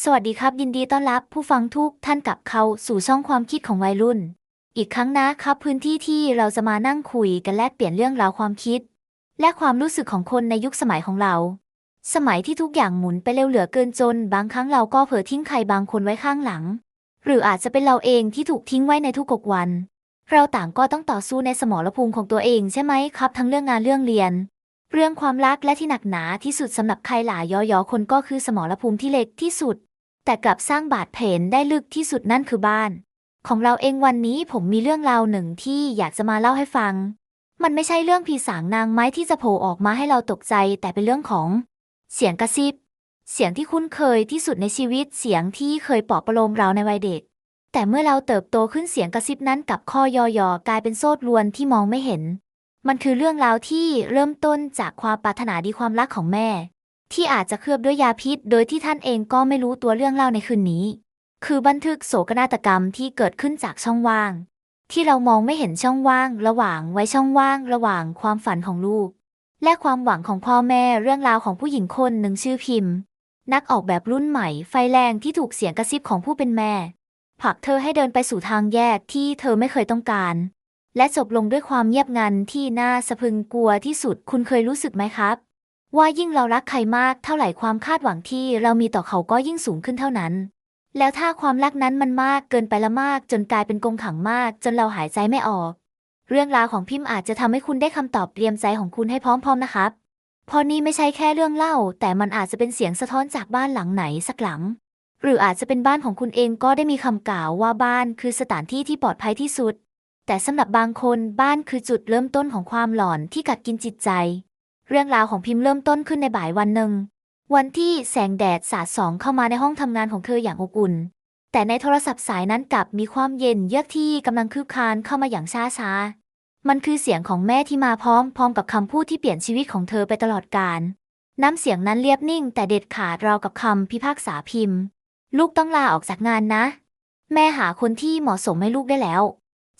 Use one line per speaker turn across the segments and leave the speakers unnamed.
สวัสดีครับยินดีต้อนรับผู้ฟังทุกท่านกลับเข้าสู่ช่องความคิดของวัยรุ่น อีกครั้งนะครับพื้นที่ที่เราจะมานั่งคุยกันแลกเปลี่ยนเรื่องราวความคิด และความรู้สึกของคนในยุคสมัยของเรา สมัยที่ทุกอย่างหมุนไปเร็วเหลือเกินจน บางครั้งเราก็เผลอทิ้งใครบางคนไว้ข้างหลัง หรืออาจจะเป็นเราเองที่ถูกทิ้งไว้ในทุกๆวัน เราต่างก็ต้องต่อสู้ในสมรภูมิของตัวเองใช่ไหมครับ ทั้งเรื่องงานเรื่องเรียน เรื่องความรักและที่หนักหนาที่สุดสำหรับใครหลายย่อๆคนก็คือสมรภูมิที่เล็กที่สุด แต่กลับสร้างบาดแผลได้ลึกที่สุดนั่นคือบ้าน ของเราเองวันนี้ผมมีเรื่องราวหนึ่งที่อยากจะมาเล่าให้ฟัง มันไม่ใช่เรื่องผีสางนางไม้ที่จะโผล่ออกมาให้เราตกใจ แต่เป็นเรื่องของ เสียงกระซิบ เสียงที่คุ้นเคยที่สุดในชีวิตเสียงที่เคยปลอบประโลมเราในวัยเด็ก แต่เมื่อเราเติบโตขึ้นเสียงกระซิบนั้นกับข้อยอยอกลายเป็นโซ่ลวนที่มองไม่เห็น มันคือเรื่องราวที่เริ่มต้นจากความปรารถนาดีความรักของแม่ ที่อาจจะเคลือบด้วยยาพิษ โดยที่ท่านเองก็ไม่รู้ตัวเรื่องเล่าในคืนนี้ คือบันทึกโศกนาฏกรรมที่เกิดขึ้นจากช่องว่าง ที่เรามองไม่เห็นช่องว่าง ระหว่างไว้ช่องว่าง ระหว่างความฝันของลูก และความหวังของพ่อแม่เรื่องราวของผู้หญิงคนหนึ่งชื่อพิมพ์ นักออกแบบรุ่นใหม่ ไฟแรงที่ถูกเสียงกระซิบของผู้เป็นแม่ผลักเธอให้เดินไปสู่ทางแยกที่เธอไม่เคยต้องการ และจบลงด้วยความเงียบงันที่น่าสะพึงกลัวที่สุดคุณเคยรู้สึกไหมครับ ว่ายิ่งเรารักใครมากเท่าไหร่ความคาดหวังที่เรามีต่อเขาก็ยิ่งสูงขึ้นเท่านั้น แล้วถ้าความรักนั้นมันมากเกินไปละมาก จนกลายเป็นกงขังมาก จนเราหายใจไม่ออก เรื่องราวของพิมพ์อาจจะทำให้คุณได้คำตอบเตรียมใจของคุณให้พร้อมๆนะครับพราะนี่ไม่ใช่แค่เรื่องเล่า แต่มันอาจจะเป็นเสียงสะท้อนจากบ้านหลังไหนสักหลัง หรืออาจจะเป็นบ้านของคุณเองก็ได้มีคำกล่าวว่าบ้านคือสถานที่ที่ปลอดภัยที่สุด แต่สำหรับบางคนบ้านคือจุดเริ่มต้นของความหลอนที่กัดกินจิตใจ เรื่องราวของพิมพ์เริ่มต้นขึ้นในบ่ายวันหนึ่ง วันที่แสงแดดสาดส่องเข้ามาในห้องทำงานของเธออย่างอบอุ่น แต่ในโทรศัพท์สายนั้นกลับมีความเย็นเยือกที่กำลังคืบคลานเข้ามาอย่างช้าช้ามันคือเสียงของแม่ที่มาพร้อมพร้อมกับคำพูดที่เปลี่ยนชีวิตของเธอไปตลอดกาลน้ำเสียงนั้นเรียบนิ่ง แต่เด็ดขาดราวกับคำพิพากษาพิมพ์ ลูกต้องลาออกจากงานนะ แม่หาคนที่เหมาะสมให้ลูกได้แล้ว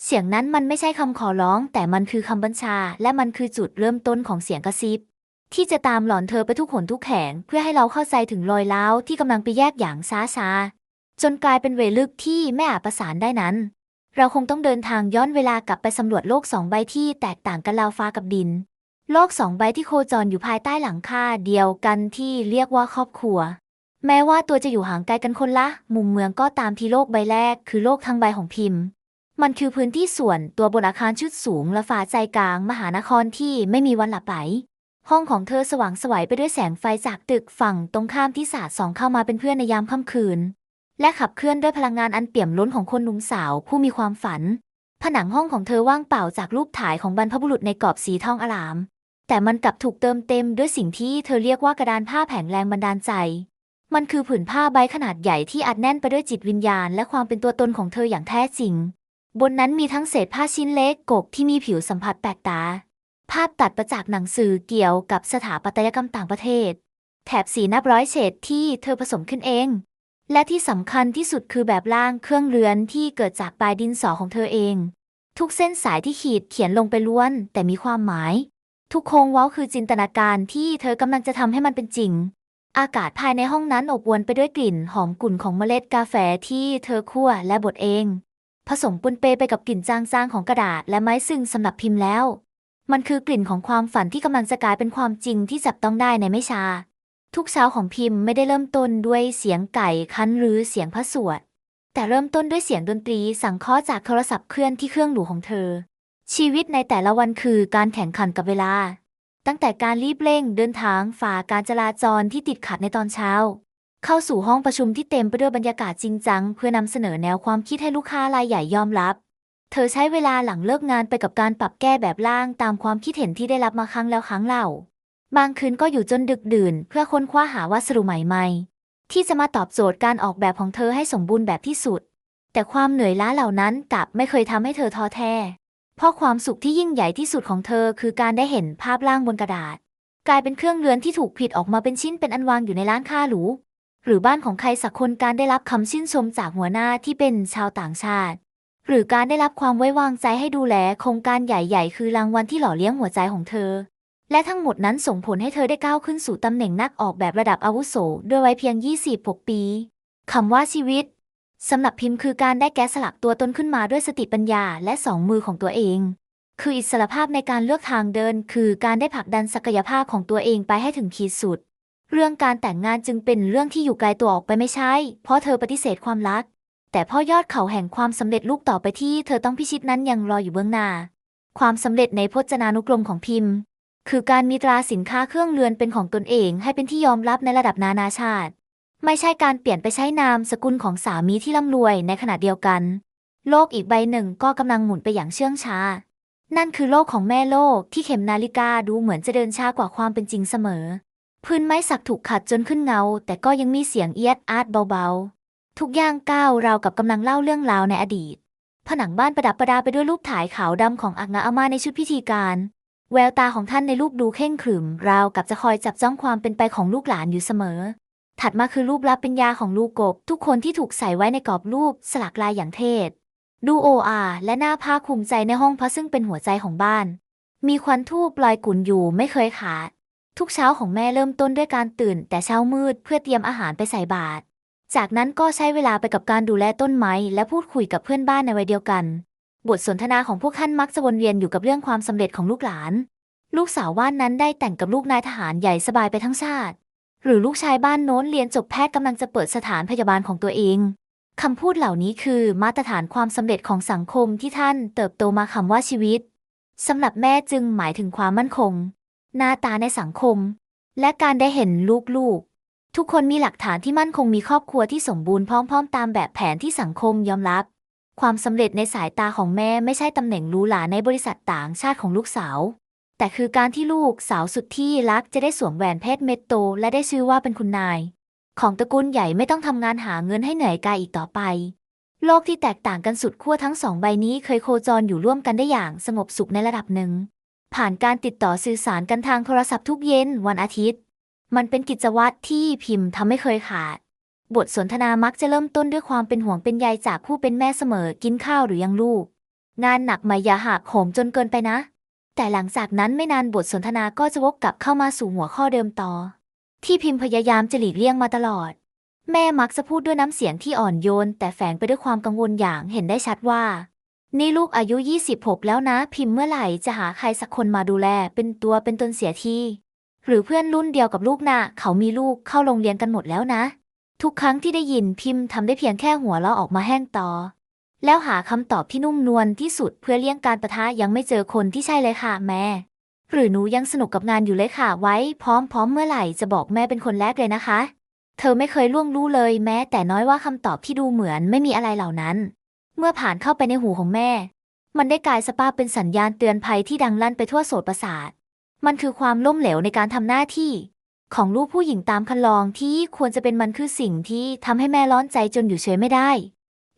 เสียงนั้นมันไม่ใช่คำขอร้อง แต่มันคือคำบัญชา และมันคือจุดเริ่มต้นของเสียงกระซิบ ที่จะตามหลอนเธอไปทุกหนทุกแห่งเพื่อให้เราเข้าใจถึงรอยร้าที่กำลังไปแยกอย่างช้าช้าๆจนกลายเป็นเวลึกที่ไม่อาจประสานได้นั้น เราคงต้องเดินทางย้อนเวลากลับไปสำรวจโลกสองใบที่แตกต่างกันราวฟ้ากับดิน โลกสองใบที่โคจรอยู่ภายใต้หลังคาเดียวกันที่เรียกว่าครอบครัว แม้ว่าตัวจะอยู่ห่างไกลกันคนละ มุมเมืองก็ตามที่โลกใบแรก คือโลกทั้งใบของพิมพ์ มันคือพื้นที่ส่วนตัวบนอาคารชุดสูงและฝาใจกลางมหานครที่ไม่มีวันหลับไหล ห้องของเธอสว่างสวัยไปด้วยแสงไฟจากตึกฝั่งตรงข้ามที่สาดส่องเข้ามาเป็นเพื่อนในยามค่ำคืน และขับเคลื่อนด้วยพลังงานอันเปี่ยมล้นของคนหนุ่มสาวผู้มีความฝัน ผนังห้องของเธอว่างเปล่าจากรูปถ่ายของบรรพบุรุษในกรอบสีทองอลาม แต่มันกลับถูกเติมเต็มด้วยสิ่งที่เธอเรียกว่ากระดานผ้าแผงแรงบันดาลใจมันคือผืนผ้าใบขนาดใหญ่ที่อัดแน่นไปด้วยจิตวิญญาณ และความเป็นตัวตนของเธออย่างแท้จริง บนนั้นมีทั้งเศษผ้าชิ้นเล็กกกที่มีผิวสัมผัสแปลกตา ภาพตัดประจากหนังสือเกี่ยวกับสถาปัตยกรรมต่างประเทศ แถบสีนับร้อยเฉดที่เธอผสมขึ้นเอง และที่สำคัญที่สุดคือแบบร่างเครื่องเรือนที่เกิดจากปลายดินสอของเธอเอง ทุกเส้นสายที่ขีดเขียนลงไปล้วน แต่มีความหมาย ทุกโค้งเว้าคือจินตนาการที่เธอกำลังจะทำให้มันเป็นจริง อากาศภายในห้องนั้นอบอวลไปด้วยกลิ่นหอมกลุ่นของเมล็ดกาแฟที่เธอคั่วและบดเอง ผสมปนเปไปกับกลิ่นจางๆของกระดาษและไม้ซึ่งสำหรับพิมพ์แล้ว มันคือกลิ่นของความฝันที่กำลังจะกลายเป็นความจริงที่จับต้องได้ในไม่ช้า ทุกเช้าของพิมพ์ไม่ได้เริ่มต้นด้วยเสียงไก่คันหรือเสียงพระสวด แต่เริ่มต้นด้วยเสียงดนตรีสังเคราะห์จากโทรศัพท์เคลื่อนที่เครื่องหรูของเธอ ชีวิตในแต่ละวันคือการแข่งขันกับเวลา ตั้งแต่การรีบเร่งเดินทางฝ่าการจราจรที่ติดขัดในตอนเช้า เข้าสู่ห้องประชุมที่เต็มไปด้วยบรรยากาศจริงจัง เพื่อนำเสนอแนวความคิดให้ลูกค้ารายใหญ่ยอมรับ เธอใช้เวลาหลังเลิกงานไปกับการปรับแก้แบบล่างตามความคิดเห็นที่ได้รับมาครั้งแล้วครั้งเล่า บางคืนก็อยู่จนดึกดื่น เพื่อค้นคว้าหาวัสดุใหม่ๆ ที่จะมาตอบโจทย์การออกแบบของเธอให้สมบูรณ์แบบที่สุด แต่ความเหนื่อยล้าเหล่านั้นกลับไม่เคยทำให้เธอท้อแท้ เพราะความสุขที่ยิ่งใหญ่ที่สุดของเธอคือการได้เห็นภาพร่างบนกระดาษ กลายเป็นเครื่องเรือนที่ถูกผลิตออกมาเป็นชิ้นเป็นอันวางอยู่ในร้านค้าหรู หรือบ้านของใครสักคนการได้รับคำชื่นชมจากหัวหน้าที่เป็นชาวต่างชาติ หรือการได้รับความไว้วางใจให้ดูแลโครงการใหญ่ๆ คือรางวัลที่หล่อเลี้ยงหัวใจของเธอ และทั้งหมดนั้นส่งผลให้เธอได้ก้าวขึ้นสู่ตำแหน่งนักออกแบบระดับอาวุโสด้วยวัยเพียง 26 ปีคำว่าชีวิตสำหรับพิมพ์คือการได้แกะสลักตัวตนขึ้นมาด้วยสติปัญญาและสองมือของตัวเอง คืออิสรภาพในการเลือกทางเดิน คือการได้ผลักดันศักยภาพของตัวเองไปให้ถึงขีดสุด เรื่องการแต่งงานจึงเป็นเรื่องที่อยู่ไกลตัวออกไปไม่ใช่ เพราะเธอปฏิเสธความรัก แต่พ่อยอดเขาแห่งความสำเร็จลูกต่อไปที่เธอต้องพิชิตนั้นยังรออยู่เบื้องหน้า ความสำเร็จในพจนานุกรมของพิมพ์ คือการมีตราสินค้าเครื่องเรือนเป็นของตนเอง ให้เป็นที่ยอมรับในระดับนานาชาติ ไม่ใช่การเปลี่ยนไปใช้นามสกุลของสามีที่ร่ำรวยในขณะเดียวกัน โลกอีกใบหนึ่งก็กำลังหมุนไปอย่างเชื่องช้า นั่นคือโลกของแม่โลกที่เข็มนาฬิกาดูเหมือนจะเดินช้ากว่าความเป็นจริงเสมอ พื้นไม้สักถูกขัดจนขึ้นเงา แต่ก็ยังมีเสียงเอียดอาร์ตเบาๆ ทุกย่างก้าวราวกับกำลังเล่าเรื่องราวในอดีต ผนังบ้านประดับประดาไปด้วยรูปถ่ายขาวดำของอักนาอามาในชุดพิธีการ แววตาของท่านในรูปดูเข่งขรึม ราวกับจะคอยจับจ้องความเป็นไปของลูกหลานอยู่เสมอ ถัดมาคือรูปรับเป็นยาของลูกกบ ทุกคนที่ถูกใส่ไว้ในกรอบรูปสลักลายอย่างเทศ ดูโออาและหน้าผ้าคลุมใจในห้องพระซึ่งเป็นหัวใจของบ้าน มีควันทูบลอยกุ่นอยู่ไม่เคยขาด ทุกเช้าของแม่เริ่มต้นด้วยการตื่น แต่เช้ามืดเพื่อเตรียมอาหารไปใส่บาตร จากนั้นก็ใช้เวลาไปกับการดูแลต้นไม้ และพูดคุยกับเพื่อนบ้านในวัยเดียวกัน บทสนทนาของพวกท่านมักจะวนเวียนอยู่กับเรื่องความสำเร็จของลูกหลาน ลูกสาวว่านนั้นได้แต่งกับลูกนายทหารใหญ่สบายไปทั้งชาติ หรือลูกชายบ้านโน้นเรียนจบแพทย์กำลังจะเปิดสถานพยาบาลของตัวเองคำพูดเหล่านี้คือมาตรฐานความสำเร็จของสังคมที่ท่านเติบโตมาคำว่าชีวิตสำหรับแม่จึงหมายถึงความมั่นคง หน้าตาในสังคม และการได้เห็นลูกๆ ทุกคนมีหลักฐานที่มั่นคงมีครอบครัวที่สมบูรณ์พร้อม ๆ ตามแบบแผนที่สังคมยอมรับ ความสำเร็จในสายตาของแม่ไม่ใช่ตำแหน่งหรูหราในบริษัทต่างชาติของลูกสาว แต่คือการที่ลูกสาวสุดที่รักจะได้สวมแหวนเพชรเม็ดโต และได้ชื่อว่าเป็นคุณนาย ของตระกูลใหญ่ไม่ต้องทำงานหาเงินให้เหนื่อยกายอีกต่อไปโลกที่แตกต่างกันสุดขั้วทั้งสองใบนี้เคยโคจรอยู่ร่วมกันได้อย่างสงบสุขในระดับหนึ่ง ผ่านการติดต่อสื่อสารกันทางโทรศัพท์ทุกเย็นวันอาทิตย์ มันเป็นกิจวัตรที่พิมพ์ทำไม่เคยขาด บทสนทนามักจะเริ่มต้นด้วยความเป็นห่วงเป็นใยจากผู้เป็นแม่เสมอกินข้าวหรือยังลูก งานหนักไหมอย่าหักโหมจนเกินไปนะ แต่หลังจากนั้นไม่นานบทสนทนาก็จะวกกลับเข้ามาสู่หัวข้อเดิมต่อ ที่พิมพ์พยายามจะหลีกเลี่ยงมาตลอด แม่มักจะพูดด้วยน้ำเสียงที่อ่อนโยน แต่แฝงไปด้วยความกังวลอย่างเห็นได้ชัดว่า นี่ลูกอายุ 26 แล้วนะ พิมพ์เมื่อไหร่จะหาใครสักคนมาดูแล เป็นตัวเป็นตนเสียทีหรือเพื่อนรุ่นเดียวกับลูกนะ่ะเขามีลูกเข้าโรงเรียนกันหมดแล้วนะ ทุกครั้งที่ได้ยินพิมพ์ทำได้เพียงแค่หัวเราะออกมาแห้งต่อ แล้วหาคำตอบที่นุ่มนวลที่สุดเพื่อเลี่ยงการประทะยังไม่เจอคนที่ใช่เลยค่ะแม่ หรือหนูยังสนุกกับงานอยู่เลยค่ะ ไว้พร้อมๆเมื่อไหร่จะบอกแม่เป็นคนแรกเลยนะคะ เธอไม่เคยล่วงรู้เลยแม้แต่น้อยว่าคำตอบที่ดูเหมือนไม่มีอะไรเหล่านั้น เมื่อผ่านเข้าไปในหูของแม่ มันได้กลายสภาพเป็นสัญญาณเตือนภัยที่ดังลั่นไปทั่วโสตประสาท มันคือความล้มเหลวในการทำหน้าที่ ของลูกผู้หญิงตามคันลองที่ควรจะเป็นมันคือสิ่งที่ทำให้แม่ร้อนใจจนอยู่เฉยไม่ได้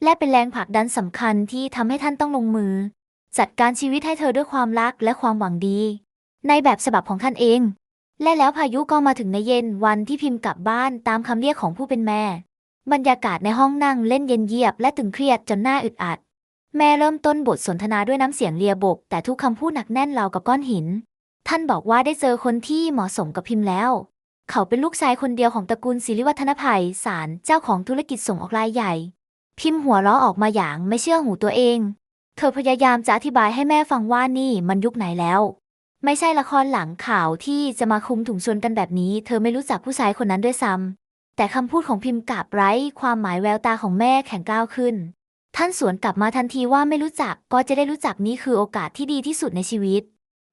และเป็นแรงผลักดันสำคัญที่ทำให้ท่านต้องลงมือ จัดการชีวิตให้เธอด้วยความรักและความหวังดี ในแบบฉบับของท่านเอง และแล้วพายุก็มาถึงในเย็นวันที่พิมพ์กลับบ้านตามคำเรียกของผู้เป็นแม่ บรรยากาศในห้องนั่งเล่นเย็นเยียบและตึงเครียดจนหน้าอึดอัด แม่เริ่มต้นบทสนทนาด้วยน้ำเสียงเลียบก แต่ทุกคำพูดหนักแน่นราวกับก้อนหิน ท่านบอกว่าได้เจอคนที่เหมาะสมกับพิมพ์แล้ว เขาเป็นลูกชายคนเดียวของตระกูลศิริวัฒนภัยสารเจ้าของธุรกิจส่งออกรายใหญ่ พิมพ์หัวเราะออกมาอย่างไม่เชื่อหูตัวเอง เธอพยายามจะอธิบายให้แม่ฟังว่านี่มันยุคไหนแล้ว ไม่ใช่ละครหลังข่าวที่จะมาคุมถุงชนกันแบบนี้ เธอไม่รู้จักผู้ชายคนนั้นด้วยซ้ำ แต่คำพูดของพิมพ์กลับไร้ความหมายแววตาของแม่แข็งกร้าวขึ้น ท่านสวนกลับมาทันทีว่าไม่รู้จักก็จะได้รู้จักนี่คือโอกาสที่ดีที่สุดในชีวิต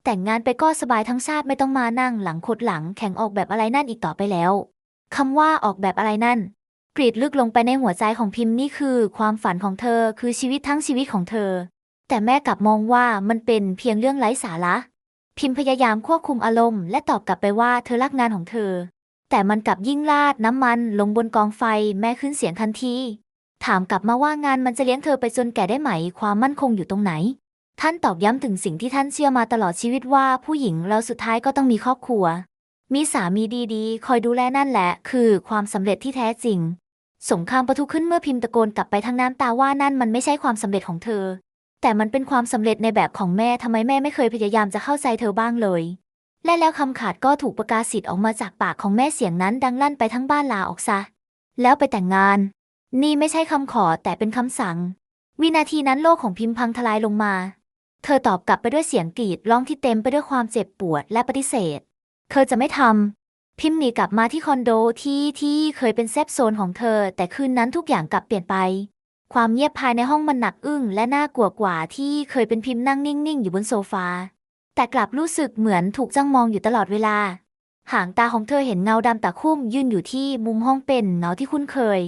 แต่งงานไปก็สบายทั้งชาติไม่ต้องมานั่งหลังคดหลังแข่งออกแบบอะไรนั่นอีกต่อไปแล้วคำว่าออกแบบอะไรนั่นกรีดลึกลงไปในหัวใจของพิมพ์นี่คือ ความฝันของเธอคือชีวิตทั้งชีวิตของเธอ แต่แม่กลับมองว่ามันเป็นเพียงเรื่องไร้สาระ พิมพ์พยายามควบคุมอารมณ์และตอบกลับไปว่าเธอรักงานของเธอ แต่มันกลับยิ่งราดน้ำมันลงบนกองไฟแม่ขึ้นเสียงทันที ถามกลับมาว่างานมันจะเลี้ยงเธอไปจนแก่ได้ไหม ความมั่นคงอยู่ตรงไหน ท่านตอกย้ำถึงสิ่งที่ท่านเชื่อมาตลอดชีวิตว่าผู้หญิงเราสุดท้ายก็ต้องมีครอบครัว มีสามีดีๆ คอยดูแลนั่นแหละ คือความสำเร็จที่แท้จริง สงครามประทุขึ้นเมื่อพิมพ์ตะโกนกลับไปทั้งน้ำตาว่านั่นมันไม่ใช่ความสำเร็จของเธอ แต่มันเป็นความสำเร็จในแบบของแม่ทำไมแม่ไม่เคยพยายามจะเข้าใจเธอบ้างเลย และแล้วคำขาดก็ถูกประกาศสิทธิ์ออกมาจากปากของแม่เสียงนั้นดังลั่นไปทั้งบ้านลาออกซะ แล้วไปแต่งงาน นี่ไม่ใช่คำขอแต่เป็นคำสั่ง วินาทีนั้นโลกของพิมพ์พังทลายลงมา เธอตอบกลับไปด้วยเสียงกรีดร้องที่เต็มไปด้วยความเจ็บปวดและปฏิเสธ เธอจะไม่ทำพิมพ์หนีกลับมาที่คอนโดที่ที่เคยเป็นเซฟโซนของเธอ แต่คืนนั้นทุกอย่างกลับเปลี่ยนไป ความเงียบภายในห้องมันหนักอึ้งและน่ากลัวกว่าที่เคยเป็นพิมพ์นั่งนิ่งๆอยู่บนโซฟา แต่กลับรู้สึกเหมือนถูกจ้องมองอยู่ตลอดเวลา หางตาของเธอเห็นเงาดำตะคุ่มยืนอยู่ที่มุมห้องเป็นเงาที่คุ้นเคย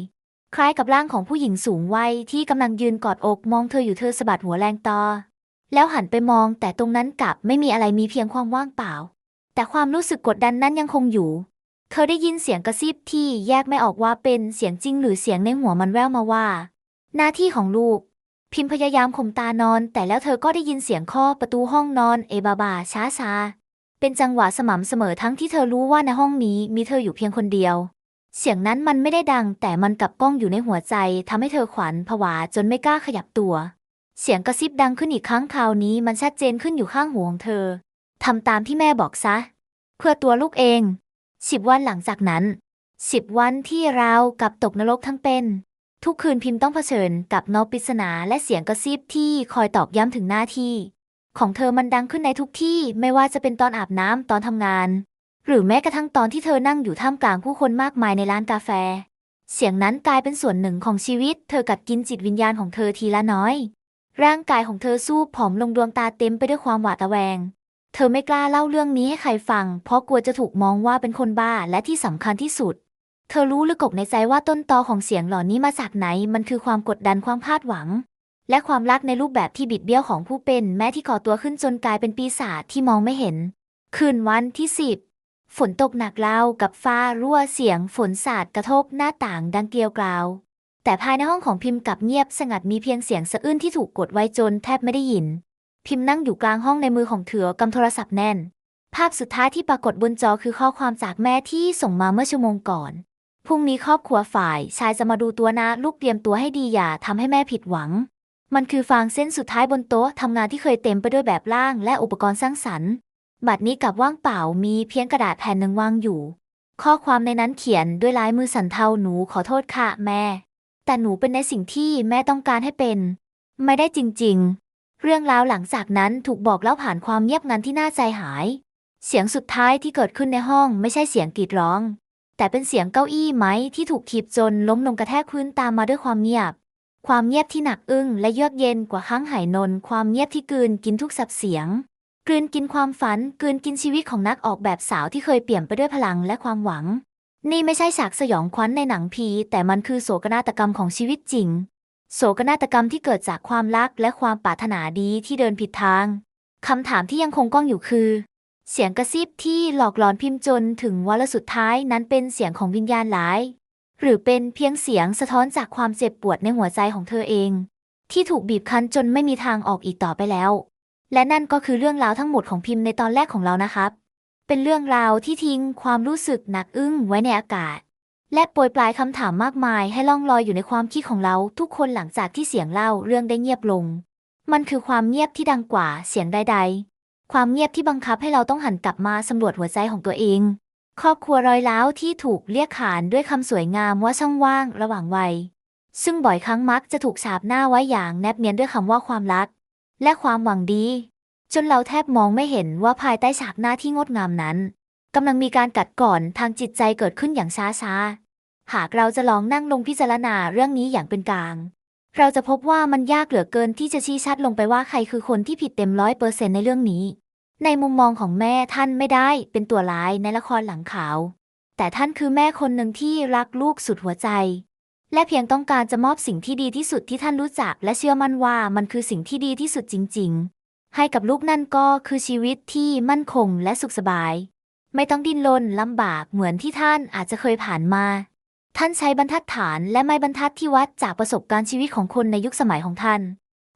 คล้ายกับร่างของผู้หญิงสูงวัยที่กำลังยืนกอดอกมองเธออยู่เธอสะบัดหัวแรงต่อแล้วหันไปมองแต่ตรงนั้นกลับไม่มีอะไรมีเพียงความว่างเปล่า แต่ความรู้สึกกดดันนั้นยังคงอยู่ เธอได้ยินเสียงกระซิบที่แยกไม่ออกว่าเป็นเสียงจริงหรือเสียงในหัวมันแว่วมาว่า หน้าที่ของลูก พิมพ์พยายามข่มตานอน แต่แล้วเธอก็ได้ยินเสียงเคาะประตูห้องนอน เอบาบาช้าชาเป็นจังหวะสม่ำเสมอทั้งที่เธอรู้ว่าในห้องนี้มีเธออยู่เพียงคนเดียว เสียงนั้นมันไม่ได้ดัง แต่มันกลับก้องอยู่ในหัวใจทำให้เธอขวัญผวาจนไม่กล้าขยับตัว เสียงกระซิบดังขึ้นอีกครั้งคราวนี้มันชัดเจนขึ้นอยู่ข้างหูของเธอทำตามที่แม่บอกซะ เพื่อตัวลูกเองสิบวันหลังจากนั้นสิบวันที่เรากับตกนรกทั้งเป็น ทุกคืนพิมพ์ต้องเผชิญกับเงาปริศนาและเสียงกระซิบที่คอยตอกย้ำถึงหน้าที่ ของเธอมันดังขึ้นในทุกที่ไม่ว่าจะเป็นตอนอาบน้ำตอนทำงาน หรือแม้กระทั่งตอนที่เธอนั่งอยู่ท่ามกลางผู้คนมากมายในร้านกาแฟ เสียงนั้นกลายเป็นส่วนหนึ่งของชีวิต เธอกัดกินจิตวิญญาณของเธอทีละน้อย ร่างกายของเธอสู้ผอมลงดวงตาเต็มไปด้วยความหวาดระแวง เธอไม่กล้าเล่าเรื่องนี้ให้ใครฟัง เพราะกลัวจะถูกมองว่าเป็นคนบ้าและที่สำคัญที่สุด ธอรู้ลึกอกในใจว่าต้นตอของเสียงเหล่านี้มาจากไหน มันคือความกดดันความคาดหวัง และความรักในรูปแบบที่บิดเบี้ยวของผู้เป็น แม้ที่ก่อตัวขึ้นจนกลายเป็นปีศาจที่มองไม่เห็น คืนวันที่สิบฝนตกหนักรากับฟ้ารั่วเสียง ฝนสาดกระทบหน้าต่างดังเกลียวกราว แต่ภายในห้องของพิมพ์กลับเงียบสงัดมีเพียงเสียงสะอื้นที่ถูกกดไว้จนแทบไม่ได้ยิน พิมพ์นั่งอยู่กลางห้องในมือของเถือกำโทรศัพท์แน่น ภาพสุดท้ายที่ปรากฏบนจอคือข้อความจากแม่ที่ส่งมาเมื่อชั่วโมงก่อน พรุ่งนี้ครอบครัวฝ่ายชายจะมาดูตัวนะ ลูกเตรียมตัวให้ดีอย่าทำให้แม่ผิดหวัง มันคือฟางเส้นสุดท้ายบนโต๊ะทำงานที่เคยเต็มไปด้วยแบบล่างและอุปกรณ์สร้างสรรค์ บัดนี้กลับว่างเปล่ามีเพียงกระดาษแผ่นหนึ่งวางอยู่ ข้อความในนั้นเขียนด้วยลายมือสันเทาหนูขอโทษค่ะแม่ แต่หนูเป็นในสิ่งที่แม่ต้องการให้เป็น ไม่ได้จริง ๆ เรื่องราวหลังจากนั้นถูกบอกเล่าผ่านความเงียบงันที่น่าใจหาย เสียงสุดท้ายที่เกิดขึ้นในห้องไม่ใช่เสียงกรีดร้อง แต่เป็นเสียงเก้าอี้ไม้ที่ถูกถีบจนล้มลงกระแทกพื้นตามมาด้วยความเงียบ ความเงียบที่หนักอึ้งและเยือกเย็นกว่าครั้งหายนน ความเงียบที่กลืนกินทุกสับเสียงกลืนกินความฝันกลืนกินชีวิตของนักออกแบบสาวที่เคยเปี่ยมไปด้วยพลังและความหวัง นี่ไม่ใช่ฉากสยองขวัญในหนังผีแต่มันคือโศกนาฏกรรมของชีวิตจริง โศกนาฏกรรมที่เกิดจากความรักและความปรารถนาดีที่เดินผิดทางคำถามที่ยังคงก้องอยู่คือ เสียงกระซิบที่หลอกหลอนพิมพ์จนถึงวาระสุดท้ายนั้นเป็นเสียงของวิญญาณร้าย หรือเป็นเพียงเสียงสะท้อนจากความเจ็บปวดในหัวใจของเธอเอง ที่ถูกบีบคั้นจนไม่มีทางออกอีกต่อไปแล้ว และนั่นก็คือเรื่องราวทั้งหมดของพิมพ์ในตอนแรกของเรานะครับ เป็นเรื่องราวที่ทิ้งความรู้สึกหนักอึ้งไว้ในอากาศ และโปรยปลายคำถามมากมายให้ล่องลอยอยู่ในความคิดของเราทุกคนหลังจากที่เสียงเล่าเรื่องได้เงียบลง มันคือความเงียบที่ดังกว่าเสียงใดๆ ความเงียบที่บังคับให้เราต้องหันกลับมาสำรวจหัวใจของตัวเอง ครอบครัวรอยร้าวที่ถูกเรียกขานด้วยคำสวยงามว่าช่องว่างระหว่างวัย ซึ่งบ่อยครั้งมักจะถูกฉาบหน้าไว้อย่างแนบเนียนด้วยคำว่าความรัก และความหวังดี จนเราแทบมองไม่เห็นว่าภายใต้ฉากหน้าที่งดงามนั้นกำลังมีการกัดก่อนทางจิตใจเกิดขึ้นอย่างช้าๆหากเราจะลองนั่งลงพิจารณาเรื่องนี้อย่างเป็นกลาง เราจะพบว่ามันยากเหลือเกินที่จะชี้ชัดลงไปว่าใครคือคนที่ผิดเต็มร้อยเปอร์เซ็นในเรื่องนี้ ในมุมมองของแม่ท่านไม่ได้เป็นตัวร้ายในละครหลังขาว แต่ท่านคือแม่คนหนึ่งที่รักลูกสุดหัวใจ และเพียงต้องการจะมอบสิ่งที่ดีที่สุดที่ท่านรู้จัก และเชื่อมั่นว่ามันคือสิ่งที่ดีที่สุดจริง ๆ ให้กับลูกนั่นก็คือชีวิตที่มั่นคงและสุขสบาย ไม่ต้องดิ้นรนลำบากเหมือนที่ท่านอาจจะเคยผ่านมา ท่านใช้บรรทัดฐานและไม้บรรทัดที่วัดจากประสบการณ์ชีวิตของคนในยุคสมัยของท่าน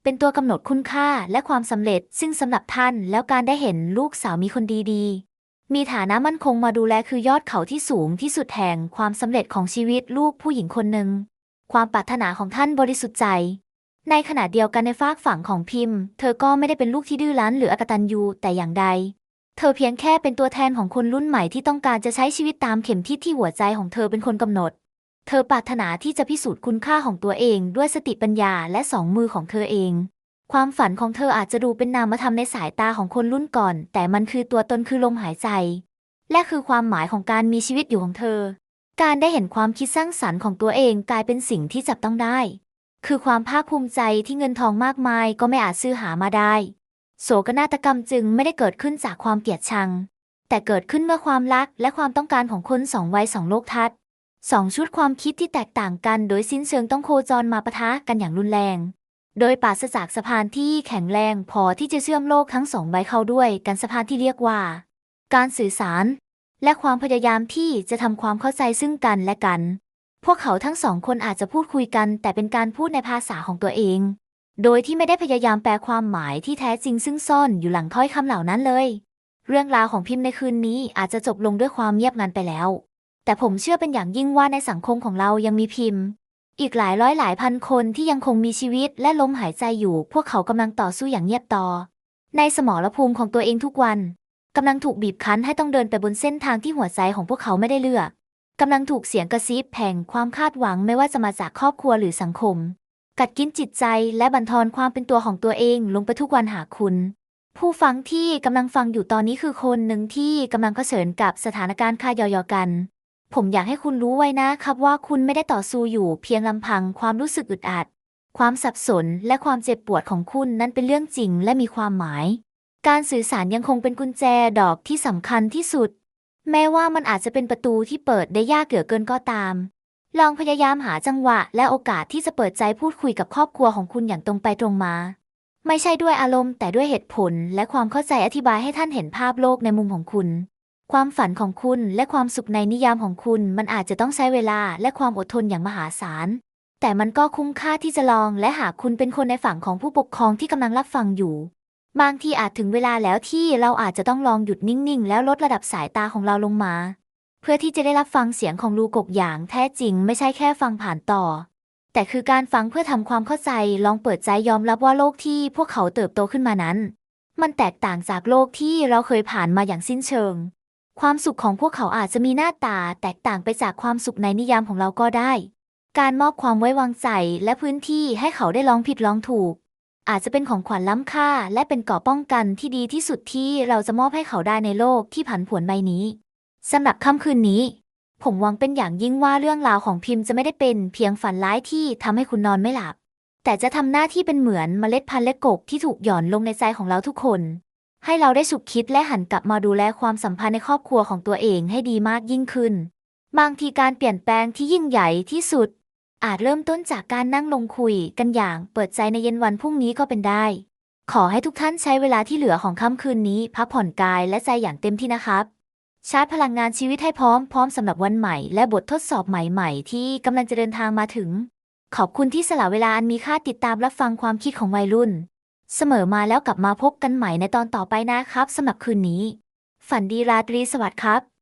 เป็นตัวกำหนดคุณค่าและความสำเร็จ ซึ่งสำหรับท่านแล้วการได้เห็นลูกสาวมีคนดีๆ มีฐานะมั่นคงมาดูแลคือยอดเขาที่สูงที่สุดแห่งความสำเร็จของชีวิตลูกผู้หญิงคนหนึ่ง ความปรารถนาของท่านบริสุทธิ์ใจ ในขณะเดียวกันในฝากฝั่งของพิมพ์ เธอก็ไม่ได้เป็นลูกที่ดื้อรั้นหรืออกตัญญูแต่อย่างใดเธอเพียงแค่เป็นตัวแทนของคนรุ่นใหม่ที่ต้องการจะใช้ชีวิตตามเข็มทิศที่หัวใจของเธอเป็นคนกำหนด เธอปรารถนาที่จะพิสูจน์คุณค่าของตัวเองด้วยสติปัญญาและสองมือของเธอเอง ความฝันของเธออาจจะดูเป็นนามธรรมในสายตาของคนรุ่นก่อน แต่มันคือตัวตนคือลมหายใจ และคือความหมายของการมีชีวิตอยู่ของเธอ การได้เห็นความคิดสร้างสรรค์ของตัวเองกลายเป็นสิ่งที่จับต้องได้ คือความภาคภูมิใจที่เงินทองมากมายก็ไม่อาจซื้อหามาได้ โศกนาฏกรรมจึงไม่ได้เกิดขึ้นจากความเกลียดชัง แต่เกิดขึ้นเมื่อความรักและความต้องการของคนสองวัยสองโลกทัศน์ สองชุดความคิดที่แตกต่างกันโดยสิ้นเชิงต้องโคจรมาปะทะกันอย่างรุนแรง โดยปราศจากสะพานที่แข็งแรงพอที่จะเชื่อมโลกทั้งสองใบเข้าด้วยกันสะพานที่เรียกว่า การสื่อสาร และความพยายามที่จะทำความเข้าใจซึ่งกันและกัน พวกเขาทั้งสองคนอาจจะพูดคุยกัน แต่เป็นการพูดในภาษาของตัวเอง โดยที่ไม่ได้พยายามแปลความหมายที่แท้จริงซึ่งซ่อนอยู่หลังถ้อยคำเหล่านั้นเลย เรื่องราวของพิมพ์ในคืนนี้อาจจะจบลงด้วยความเงียบงันไปแล้ว แต่ผมเชื่อเป็นอย่างยิ่งว่าในสังคมของเรายังมีพิมพ์ อีกหลายร้อยหลายพันคนที่ยังคงมีชีวิตและลมหายใจอยู่ พวกเขากำลังต่อสู้อย่างเงียบต่อ ในสมรภูมิของตัวเองทุกวันกำลังถูกบีบคั้นให้ต้องเดินไปบนเส้นทางที่หัวใจของพวกเขาไม่ได้เลือกกำลังถูกเสียงกระซิบแผงความคาดหวังไม่ว่าจะมาจากครอบครัวหรือสังคม กัดกินจิตใจและบั่นทอนความเป็นตัวของตัวเองลงไปทุกวันหาคุณ ผู้ฟังที่กำลังฟังอยู่ตอนนี้คือคนหนึ่งที่กำลังเผชิญกับสถานการณ์คายอยอกัน ผมอยากให้คุณรู้ไว้นะครับว่าคุณไม่ได้ต่อสู้อยู่เพียงลำพังความรู้สึกอึดอัด ความสับสนและความเจ็บปวดของคุณนั้นเป็นเรื่องจริงและมีความหมาย การสื่อสารยังคงเป็นกุญแจดอกที่สำคัญที่สุด แม้ว่ามันอาจจะเป็นประตูที่เปิดได้ยากเกือเกินก็ตาม ลองพยายามหาจังหวะและโอกาสที่จะเปิดใจพูดคุยกับครอบครัวของคุณอย่างตรงไปตรงมา ไม่ใช่ด้วยอารมณ์แต่ด้วยเหตุผลและความเข้าใจอธิบายให้ท่านเห็นภาพโลกในมุมของคุณ ความฝันของคุณและความสุขในนิยามของคุณมันอาจจะต้องใช้เวลาและความอดทนอย่างมหาศาล แต่มันก็คุ้มค่าที่จะลองและหากคุณเป็นคนในฝั่งของผู้ปกครองที่กำลังรับฟังอยู่ บางทีอาจถึงเวลาแล้วที่เราอาจจะต้องลองหยุดนิ่งๆ แล้วลดระดับสายตาของเราลงมา เพื่อที่จะได้รับฟังเสียงของลูกกอย่างแท้จริงไม่ใช่แค่ฟังผ่านต่อ แต่คือการฟังเพื่อทำความเข้าใจลองเปิดใจยอมรับว่าโลกที่พวกเขาเติบโตขึ้นมานั้น มันแตกต่างจากโลกที่เราเคยผ่านมาอย่างสิ้นเชิง ความสุขของพวกเขาอาจจะมีหน้าตาแตกต่างไปจากความสุขในนิยามของเราก็ได้ การมอบความไว้วางใจและพื้นที่ให้เขาได้ลองผิดลองถูก อาจจะเป็นของขวัญล้ำค่า และเป็นเกราะป้องกันที่ดีที่สุดที่เราจะมอบให้เขาได้ในโลกที่ผันผวนใบนี้สำหรับค่ำคืนนี้ ผมหวังเป็นอย่างยิ่งว่าเรื่องราวของพิมพ์จะไม่ได้เป็นเพียงฝันร้ายที่ทำให้คุณนอนไม่หลับ แต่จะทำหน้าที่เป็นเหมือนเมล็ดพันธุ์เล็กกที่ถูกหย่อนลงในใจของเราทุกคน ให้เราได้สุขคิดและหันกลับมาดูแลความสัมพันธ์ในครอบครัวของตัวเองให้ดีมากยิ่งขึ้น บางทีการเปลี่ยนแปลงที่ยิ่งใหญ่ที่สุด อาจเริ่มต้นจากการนั่งลงคุยกันอย่างเปิดใจในเย็นวันพรุ่งนี้ก็เป็นได้ ขอให้ทุกท่านใช้เวลาที่เหลือของค่ำคืนนี้พักผ่อนกายและใจอย่างเต็มที่นะครับชาร์จพลังงานชีวิตให้พร้อมพร้อมสำหรับวันใหม่และบททดสอบใหม่ๆ ที่กำลังจะเดินทางมาถึง ขอบคุณที่สละเวลาอันมีค่าติดตามรับฟังความคิดของวัยรุ่น เสมอมาแล้วกลับมาพบกันใหม่ในตอนต่อไปนะครับสำหรับคืนนี้ ฝันดีราตรีสวัสดิ์ครับ